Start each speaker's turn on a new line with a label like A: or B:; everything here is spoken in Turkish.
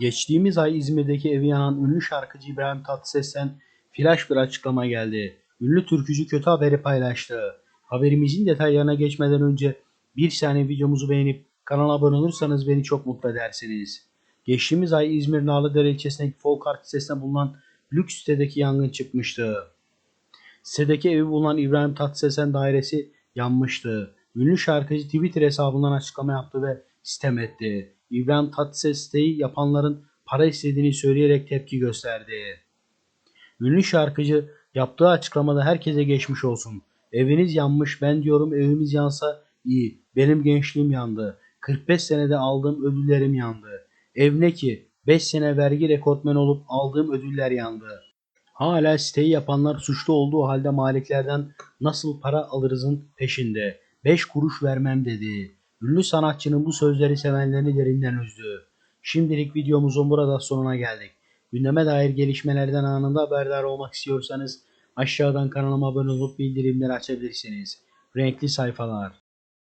A: Geçtiğimiz ay İzmir'deki evi yanan ünlü şarkıcı İbrahim Tatlıses'ten flash bir açıklama geldi. Ünlü türkücü kötü haberi paylaştı. Haberimizin detaylarına geçmeden önce bir saniye videomuzu beğenip kanala abone olursanız beni çok mutlu edersiniz. Geçtiğimiz ay İzmir Narlıdere ilçesindeki folk art sitesinde bulunan lüks sitedeki yangın çıkmıştı. Sitedeki evi bulunan İbrahim Tatlıses'in dairesi yanmıştı. Ünlü şarkıcı Twitter hesabından açıklama yaptı ve sitem etti. İbrahim Tatlıses siteyi yapanların para istediğini söyleyerek tepki gösterdi. Ünlü şarkıcı yaptığı açıklamada herkese geçmiş olsun. Eviniz yanmış ben diyorum evimiz yansa iyi. Benim gençliğim yandı. 45 senede aldığım ödüllerim yandı. Ev ki 5 sene vergi rekortmen olup aldığım ödüller yandı. Hala siteyi yapanlar suçlu olduğu halde maliklerden nasıl para alırızın peşinde. 5 kuruş vermem dedi. Ünlü sanatçının bu sözleri sevenlerini derinden üzdü. Şimdilik videomuzun burada sonuna geldik. Gündeme dair gelişmelerden anında haberdar olmak istiyorsanız aşağıdan kanalıma abone olup bildirimleri açabilirsiniz. Renkli sayfalar.